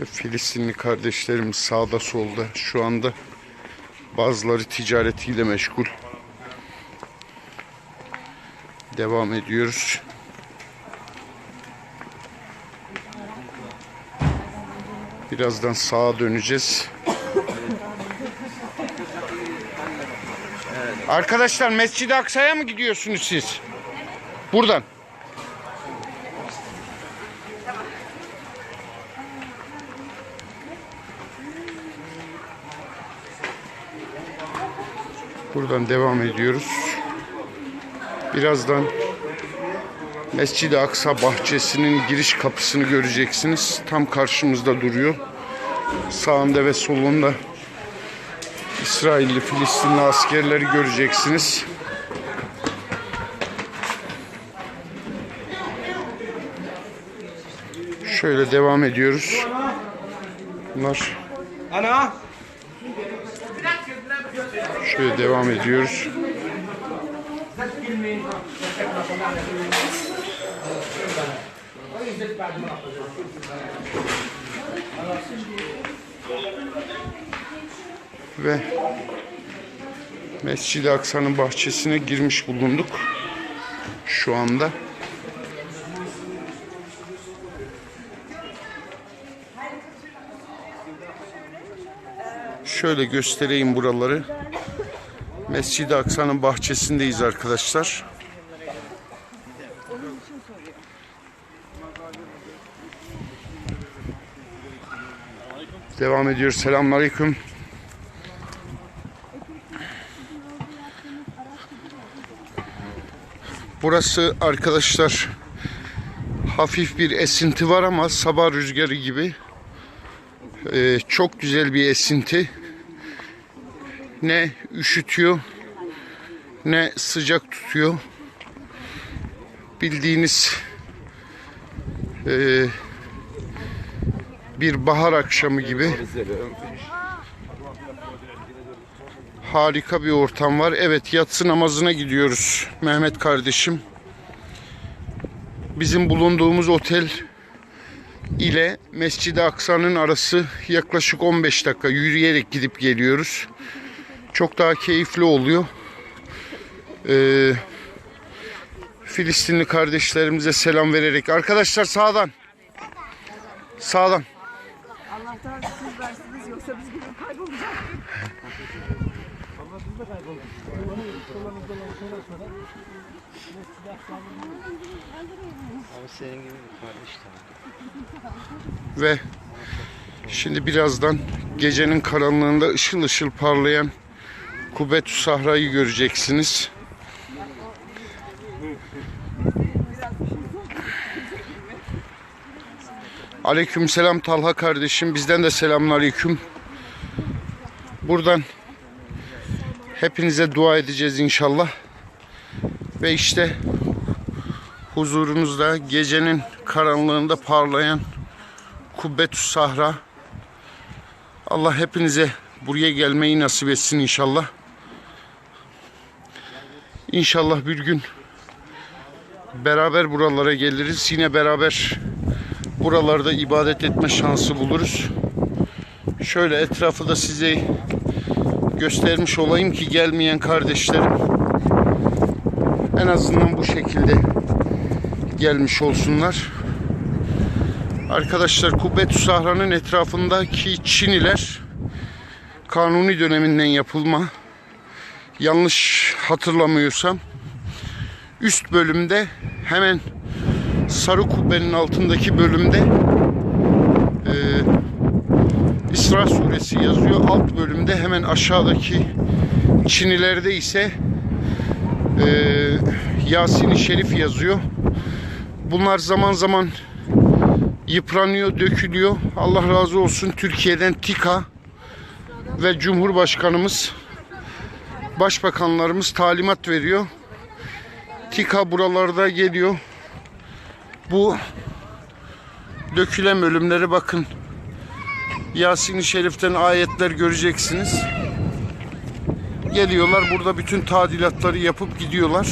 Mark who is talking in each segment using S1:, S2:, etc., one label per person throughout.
S1: Ve Filistinli kardeşlerimiz sağda solda şu anda bazıları ticaretiyle meşgul. Devam ediyoruz. Birazdan sağa döneceğiz. Arkadaşlar Mescid-i Aksa'ya mı gidiyorsunuz siz? Buradan. Buradan devam ediyoruz. Birazdan Mescid-i Aksa bahçesinin giriş kapısını göreceksiniz. Tam karşımızda duruyor. Sağında ve solunda İsrailli, Filistinli askerleri göreceksiniz. Şöyle devam ediyoruz. Bunlar
S2: Ana.
S1: Şöyle devam ediyoruz. Ve Mescid-i Aksa'nın bahçesine girmiş bulunduk. Şu anda. Şöyle göstereyim buraları. Mescid-i Aksa'nın bahçesindeyiz arkadaşlar. Devam ediyoruz. Selamünaleyküm. Burası arkadaşlar hafif bir esinti var ama sabah rüzgarı gibi. Ee, çok güzel bir esinti. Ne üşütüyor ne sıcak tutuyor. Bildiğiniz ee, bir bahar akşamı gibi. Harika bir ortam var. Evet yatsı namazına gidiyoruz Mehmet kardeşim. Bizim bulunduğumuz otel ile Mescid-i Aksa'nın arası yaklaşık 15 dakika yürüyerek gidip geliyoruz. Çok daha keyifli oluyor. Ee, Filistinli kardeşlerimize selam vererek. Arkadaşlar sağdan. Sağdan.
S3: Allah'tan siz versiniz yoksa biz gibi kaybolacağız.
S2: Abi senin gibi bir kardeş
S1: Ve şimdi birazdan gecenin karanlığında ışıl ışıl parlayan Kubetü Sahra'yı göreceksiniz. Aleyküm selam Talha kardeşim. Bizden de selamun aleyküm. Buradan hepinize dua edeceğiz inşallah. Ve işte huzurunuzda gecenin karanlığında parlayan Kubbetü Sahra. Allah hepinize buraya gelmeyi nasip etsin inşallah. İnşallah bir gün beraber buralara geliriz. Yine beraber buralarda ibadet etme şansı buluruz. Şöyle etrafı da size göstermiş olayım ki gelmeyen kardeşlerim en azından bu şekilde gelmiş olsunlar. Arkadaşlar Kubbetü Sahra'nın etrafındaki çiniler kanuni döneminden yapılma. Yanlış hatırlamıyorsam üst bölümde hemen Sarı Kubbe'nin altındaki bölümde e, İsra suresi yazıyor. Alt bölümde hemen aşağıdaki çinilerde ise e, Yasin-i Şerif yazıyor. Bunlar zaman zaman yıpranıyor, dökülüyor. Allah razı olsun Türkiye'den TİKA ve Cumhurbaşkanımız, Başbakanlarımız talimat veriyor. TİKA buralarda geliyor. Bu dökülen bölümleri bakın. Yasin-i Şerif'ten ayetler göreceksiniz. Geliyorlar burada bütün tadilatları yapıp gidiyorlar.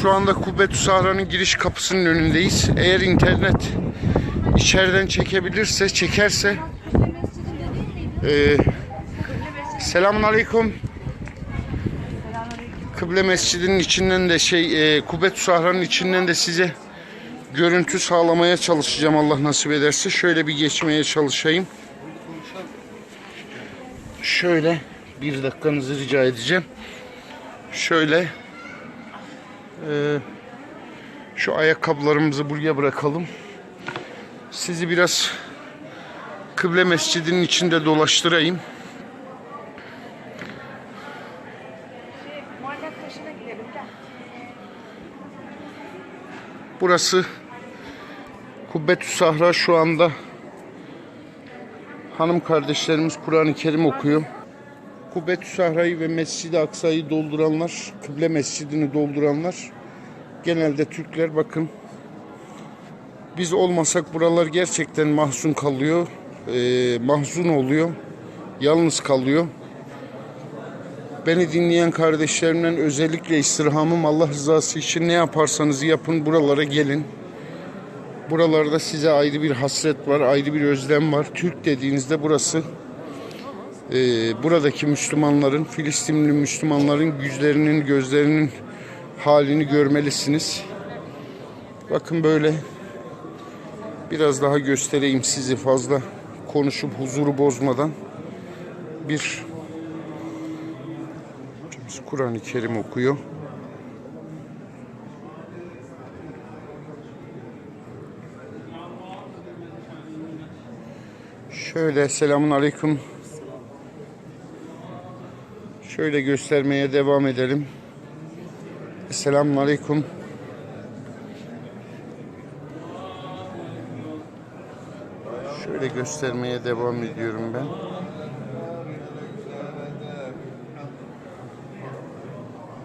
S1: Şu anda Kubbetü Sahra'nın giriş kapısının önündeyiz. Eğer internet içeriden çekebilirse, çekerse e, Selamun Aleyküm. Kıble Mescidi'nin içinden de şey, e, Kubbetü Sahra'nın içinden de size görüntü sağlamaya çalışacağım Allah nasip ederse. Şöyle bir geçmeye çalışayım. Şöyle bir dakikanızı rica edeceğim. Şöyle e, şu ayakkabılarımızı buraya bırakalım. Sizi biraz Kıble Mescidi'nin içinde dolaştırayım. Burası Kubbetü Sahra şu anda hanım kardeşlerimiz Kur'an-ı Kerim okuyor. Kubbetü Sahra'yı ve Mescid-i Aksa'yı dolduranlar, Kıble Mescidini dolduranlar genelde Türkler bakın. Biz olmasak buralar gerçekten mahzun kalıyor, eee, mahzun oluyor, yalnız kalıyor. Beni dinleyen kardeşlerimden özellikle istirhamım Allah rızası için ne yaparsanız yapın buralara gelin. Buralarda size ayrı bir hasret var, ayrı bir özlem var. Türk dediğinizde burası e, buradaki Müslümanların, Filistinli Müslümanların yüzlerinin, gözlerinin halini görmelisiniz. Bakın böyle biraz daha göstereyim sizi fazla konuşup huzuru bozmadan bir Kur'an-ı Kerim okuyor. Şöyle selamun aleyküm. Şöyle göstermeye devam edelim. Selamun aleyküm. Şöyle göstermeye devam ediyorum ben.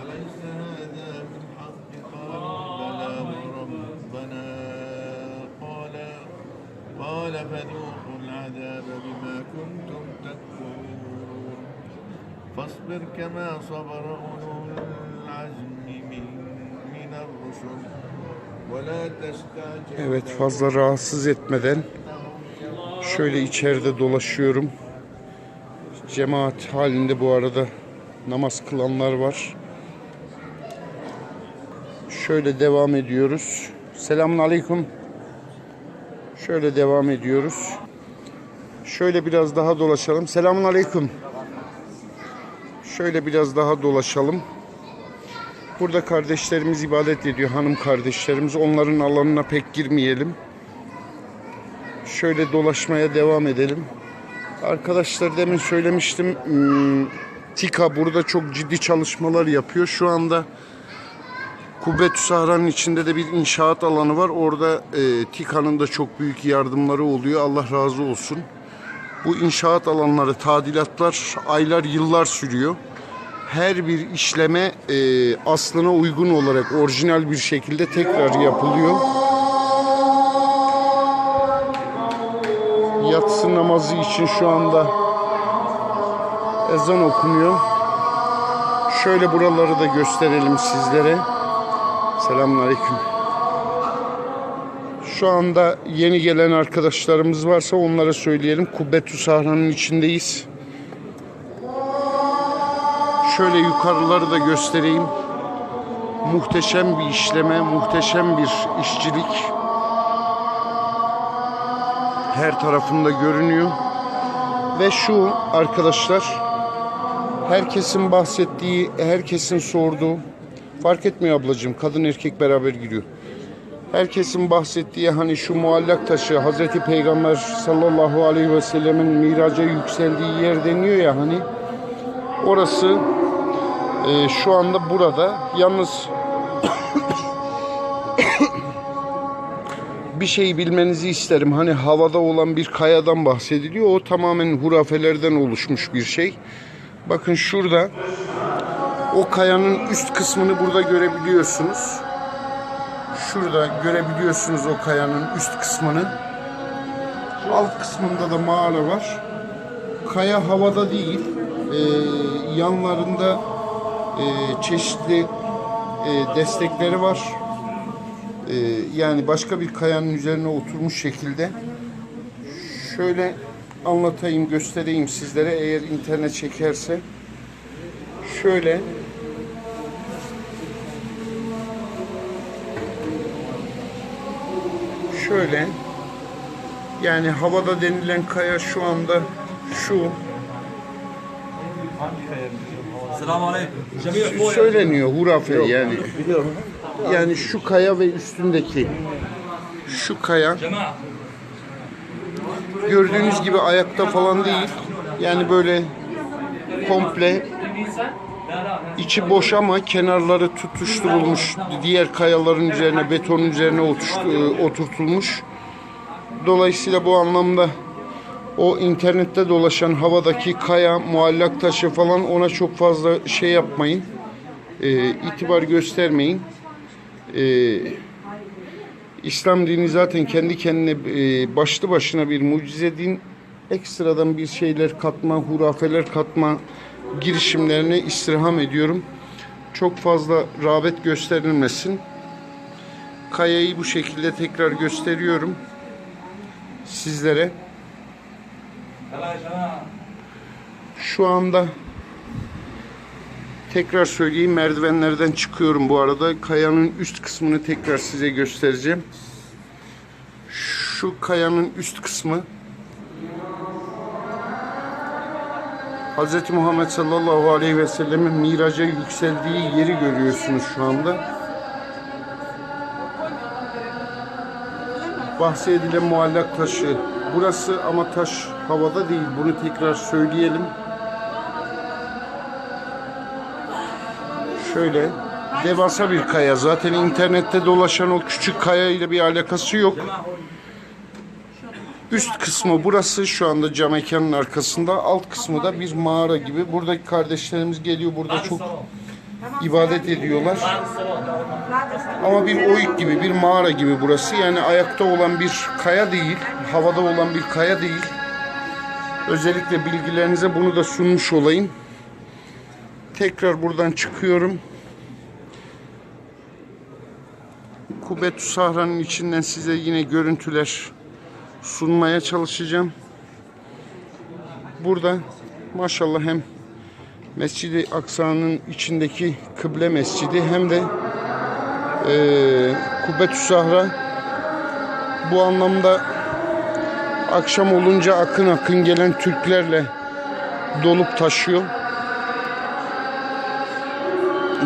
S4: أليس هذا بالحق قال بلى وربنا قال قال فذوقوا العذاب بما كنتم تكفرون فاصبر كما صبر أولو العزم من, من الرسل ولا تستعجل
S1: Evet fazla rahatsız etmeden şöyle içeride dolaşıyorum. Cemaat halinde bu arada namaz kılanlar var. Şöyle devam ediyoruz. Selamun aleyküm. Şöyle devam ediyoruz. Şöyle biraz daha dolaşalım. Selamun aleyküm. Şöyle biraz daha dolaşalım. Burada kardeşlerimiz ibadet ediyor, hanım kardeşlerimiz. Onların alanına pek girmeyelim. Şöyle dolaşmaya devam edelim. Arkadaşlar demin söylemiştim. hmm, TİKA burada çok ciddi çalışmalar yapıyor. Şu anda Kubbetü Sahra'nın içinde de bir inşaat alanı var. Orada e, TİKA'nın da çok büyük yardımları oluyor. Allah razı olsun. Bu inşaat alanları, tadilatlar aylar, yıllar sürüyor her bir işleme e, aslına uygun olarak orijinal bir şekilde tekrar yapılıyor. Yatsı namazı için şu anda ezan okunuyor. Şöyle buraları da gösterelim sizlere. Selamünaleyküm. Şu anda yeni gelen arkadaşlarımız varsa onlara söyleyelim. Kubbetü Sahra'nın içindeyiz. Şöyle yukarıları da göstereyim. Muhteşem bir işleme, muhteşem bir işçilik. Her tarafında görünüyor. Ve şu arkadaşlar, herkesin bahsettiği, herkesin sorduğu, fark etmiyor ablacığım, kadın erkek beraber giriyor. Herkesin bahsettiği hani şu muallak taşı Hazreti Peygamber sallallahu aleyhi ve sellemin miraca yükseldiği yer deniyor ya hani orası e, şu anda burada. Yalnız bir şeyi bilmenizi isterim. Hani havada olan bir kayadan bahsediliyor. O tamamen hurafelerden oluşmuş bir şey. Bakın şurada o kayanın üst kısmını burada görebiliyorsunuz. Şurada görebiliyorsunuz o kayanın üst kısmını. Alt kısmında da mağara var. Kaya havada değil. Ee, yanlarında e, çeşitli e, destekleri var. E, yani başka bir kayanın üzerine oturmuş şekilde. Şöyle anlatayım, göstereyim sizlere eğer internet çekerse. Şöyle şöyle yani havada denilen kaya şu anda şu söyleniyor hurafe yani. Yani şu kaya ve üstündeki şu kaya gördüğünüz gibi ayakta falan değil. Yani böyle komple içi boş ama kenarları tutuşturulmuş. Diğer kayaların üzerine, betonun üzerine otuştu- oturtulmuş. Dolayısıyla bu anlamda o internette dolaşan havadaki kaya, muallak taşı falan ona çok fazla şey yapmayın. Ee, itibar göstermeyin. Ee, İslam dini zaten kendi kendine e, başlı başına bir mucize din. Ekstradan bir şeyler katma, hurafeler katma girişimlerine istirham ediyorum. Çok fazla rağbet gösterilmesin. Kayayı bu şekilde tekrar gösteriyorum sizlere. Şu anda tekrar söyleyeyim merdivenlerden çıkıyorum bu arada. Kayanın üst kısmını tekrar size göstereceğim. Şu kayanın üst kısmı Hz. Muhammed sallallahu aleyhi ve sellemin miraca yükseldiği yeri görüyorsunuz şu anda. Bahsedilen muallak taşı burası ama taş havada değil. Bunu tekrar söyleyelim. Şöyle devasa bir kaya. Zaten internette dolaşan o küçük kaya ile bir alakası yok. Üst kısmı burası şu anda cam mekanın arkasında. Alt kısmı da bir mağara gibi. Buradaki kardeşlerimiz geliyor burada çok ibadet ediyorlar. Ama bir oyuk gibi, bir mağara gibi burası. Yani ayakta olan bir kaya değil, havada olan bir kaya değil. Özellikle bilgilerinize bunu da sunmuş olayım. Tekrar buradan çıkıyorum. Kubetü Sahra'nın içinden size yine görüntüler sunmaya çalışacağım. Burada maşallah hem Mescid-i Aksa'nın içindeki kıble mescidi hem de e, Kubbetü Sahra bu anlamda akşam olunca akın akın gelen Türklerle dolup taşıyor.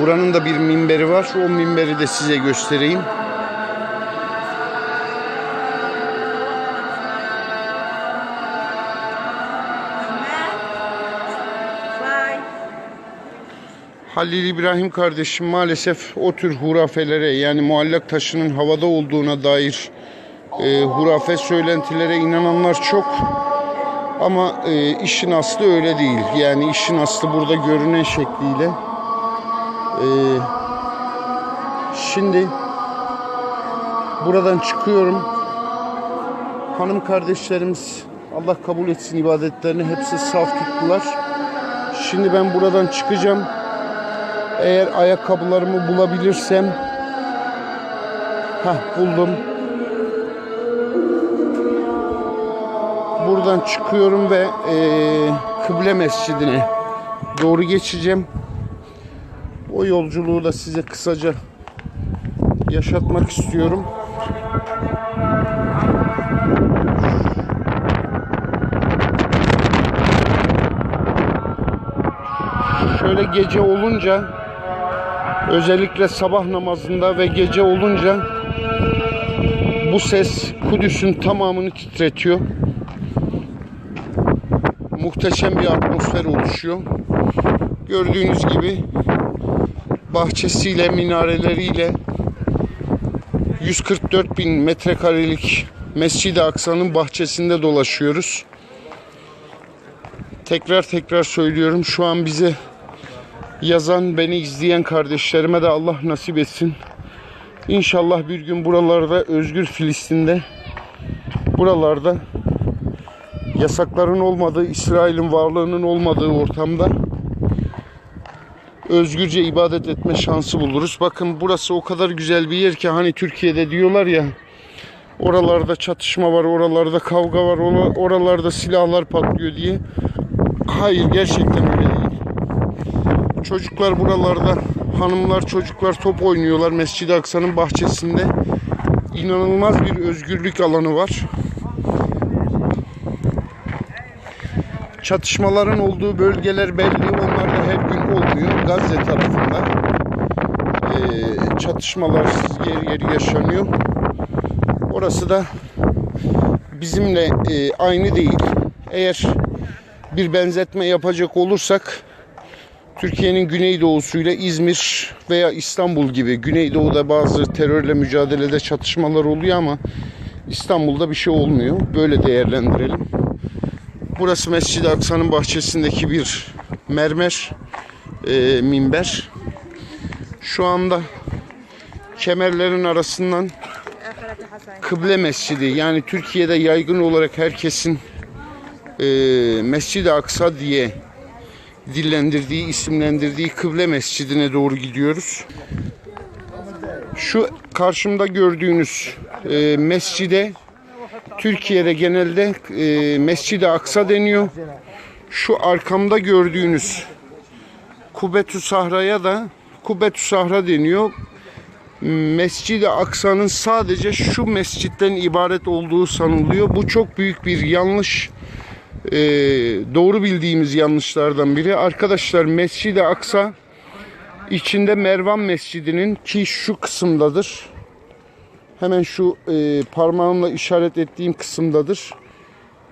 S1: Buranın da bir minberi var. O minberi de size göstereyim. Halil İbrahim kardeşim maalesef o tür hurafelere yani muallak taşının havada olduğuna dair e, hurafe söylentilere inananlar çok. Ama e, işin aslı öyle değil. Yani işin aslı burada görünen şekliyle. E, şimdi buradan çıkıyorum. Hanım kardeşlerimiz Allah kabul etsin ibadetlerini hepsi saf tuttular. Şimdi ben buradan çıkacağım. Eğer ayakkabılarımı bulabilirsem Hah buldum. Buradan çıkıyorum ve eee Kıble Mescidine doğru geçeceğim. O yolculuğu da size kısaca yaşatmak istiyorum. Şöyle gece olunca özellikle sabah namazında ve gece olunca bu ses Kudüs'ün tamamını titretiyor. Muhteşem bir atmosfer oluşuyor. Gördüğünüz gibi bahçesiyle, minareleriyle 144 bin metrekarelik Mescid-i Aksa'nın bahçesinde dolaşıyoruz. Tekrar tekrar söylüyorum şu an bize yazan, beni izleyen kardeşlerime de Allah nasip etsin. İnşallah bir gün buralarda özgür Filistin'de buralarda yasakların olmadığı, İsrail'in varlığının olmadığı ortamda özgürce ibadet etme şansı buluruz. Bakın burası o kadar güzel bir yer ki hani Türkiye'de diyorlar ya oralarda çatışma var, oralarda kavga var, ora- oralarda silahlar patlıyor diye. Hayır gerçekten öyle değil. Çocuklar buralarda, hanımlar çocuklar top oynuyorlar Mescid-i Aksa'nın bahçesinde. İnanılmaz bir özgürlük alanı var. Çatışmaların olduğu bölgeler belli. Her gün olmuyor. Gazze tarafında eee, çatışmalar yer yer yaşanıyor. Orası da bizimle eee, aynı değil. Eğer bir benzetme yapacak olursak Türkiye'nin güneydoğusuyla İzmir veya İstanbul gibi Güneydoğu'da bazı terörle mücadelede çatışmalar oluyor ama İstanbul'da bir şey olmuyor. Böyle değerlendirelim. Burası Mescid-i Aksa'nın bahçesindeki bir mermer e, minber. Şu anda kemerlerin arasından Kıble Mescidi yani Türkiye'de yaygın olarak herkesin e, Mescid-i Aksa diye dillendirdiği, isimlendirdiği Kıble Mescidine doğru gidiyoruz. Şu karşımda gördüğünüz e, mescide Türkiye'de genelde e, Mescid-i Aksa deniyor. Şu arkamda gördüğünüz Kubetü Sahra'ya da Kubetü Sahra deniyor. Mescid-i Aksa'nın sadece şu mescitten ibaret olduğu sanılıyor. Bu çok büyük bir yanlış. Ee, doğru bildiğimiz yanlışlardan biri. Arkadaşlar Mescid-i Aksa içinde Mervan Mescidi'nin ki şu kısımdadır. Hemen şu e, parmağımla işaret ettiğim kısımdadır.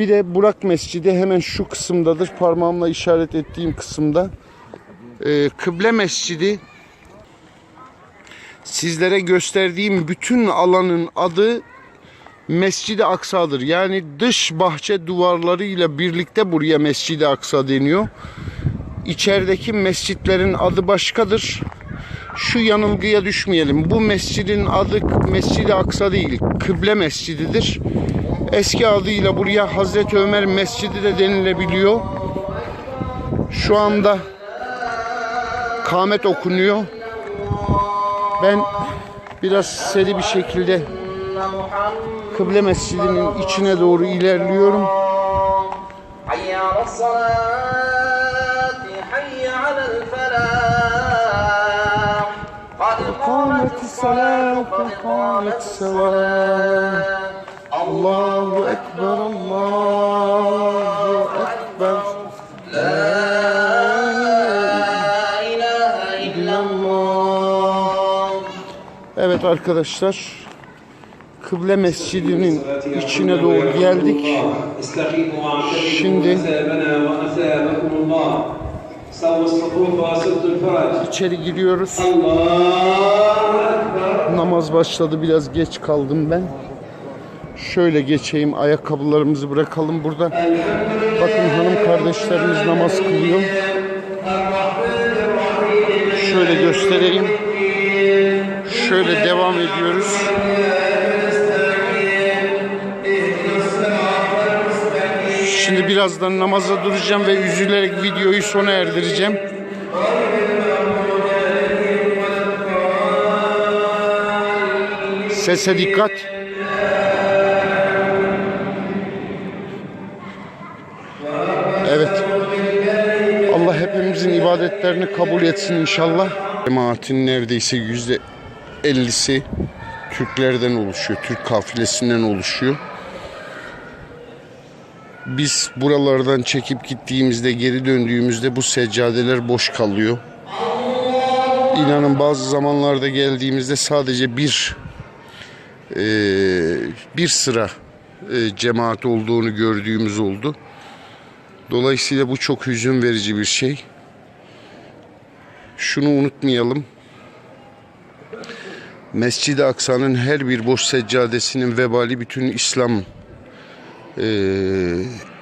S1: Bir de Burak Mescidi hemen şu kısımdadır. Parmağımla işaret ettiğim kısımda. E, Kıble Mescidi sizlere gösterdiğim bütün alanın adı Mescid-i Aksa'dır. Yani dış bahçe duvarlarıyla birlikte buraya Mescid-i Aksa deniyor. İçerideki mescitlerin adı başkadır. Şu yanılgıya düşmeyelim. Bu mescidin adı Mescid-i Aksa değil, Kıble Mescididir. Eski adıyla buraya Hazreti Ömer Mescidi de denilebiliyor. Şu anda kamet okunuyor. Ben biraz seri bir şekilde Kıble Mescidi'nin içine doğru ilerliyorum.
S5: حي على الصلاة حي على الفلاح قد قامت الصلاة قد قامت الصلاة
S1: Allahu Ekber, Allahu Ekber.
S5: La ilahe illallah.
S1: Evet arkadaşlar, Kıble Mescidi'nin içine doğru geldik. Şimdi içeri giriyoruz. Namaz başladı, biraz geç kaldım ben. Şöyle geçeyim, ayakkabılarımızı bırakalım burada. Bakın hanım kardeşlerimiz namaz kılıyor. Şöyle göstereyim. Şöyle devam ediyoruz. Şimdi birazdan namaza duracağım ve üzülerek videoyu sona erdireceğim. Sese dikkat. Hepimizin ibadetlerini kabul etsin inşallah. Cemaatin neredeyse yüzde ellisi Türklerden oluşuyor. Türk kafilesinden oluşuyor. Biz buralardan çekip gittiğimizde, geri döndüğümüzde bu seccadeler boş kalıyor. İnanın bazı zamanlarda geldiğimizde sadece bir e, bir sıra e, cemaat olduğunu gördüğümüz oldu. Dolayısıyla bu çok hüzün verici bir şey. Şunu unutmayalım. Mescid-i Aksa'nın her bir boş seccadesinin vebali bütün İslam e,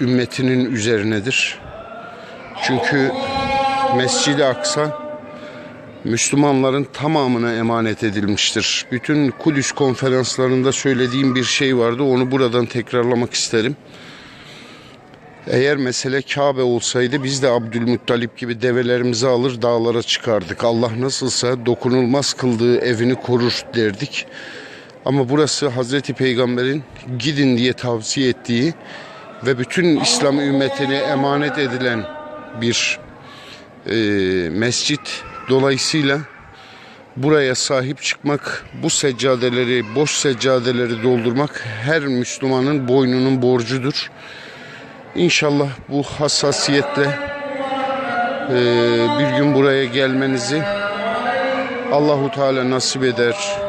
S1: ümmetinin üzerinedir. Çünkü Mescid-i Aksa Müslümanların tamamına emanet edilmiştir. Bütün Kudüs konferanslarında söylediğim bir şey vardı. Onu buradan tekrarlamak isterim. Eğer mesele Kabe olsaydı biz de Abdülmuttalip gibi develerimizi alır dağlara çıkardık. Allah nasılsa dokunulmaz kıldığı evini korur derdik. Ama burası Hazreti Peygamber'in gidin diye tavsiye ettiği ve bütün İslam ümmetine emanet edilen bir e, mescit. Dolayısıyla buraya sahip çıkmak, bu seccadeleri, boş seccadeleri doldurmak her Müslümanın boynunun borcudur. İnşallah bu hassasiyetle e, bir gün buraya gelmenizi Allahu Teala nasip eder.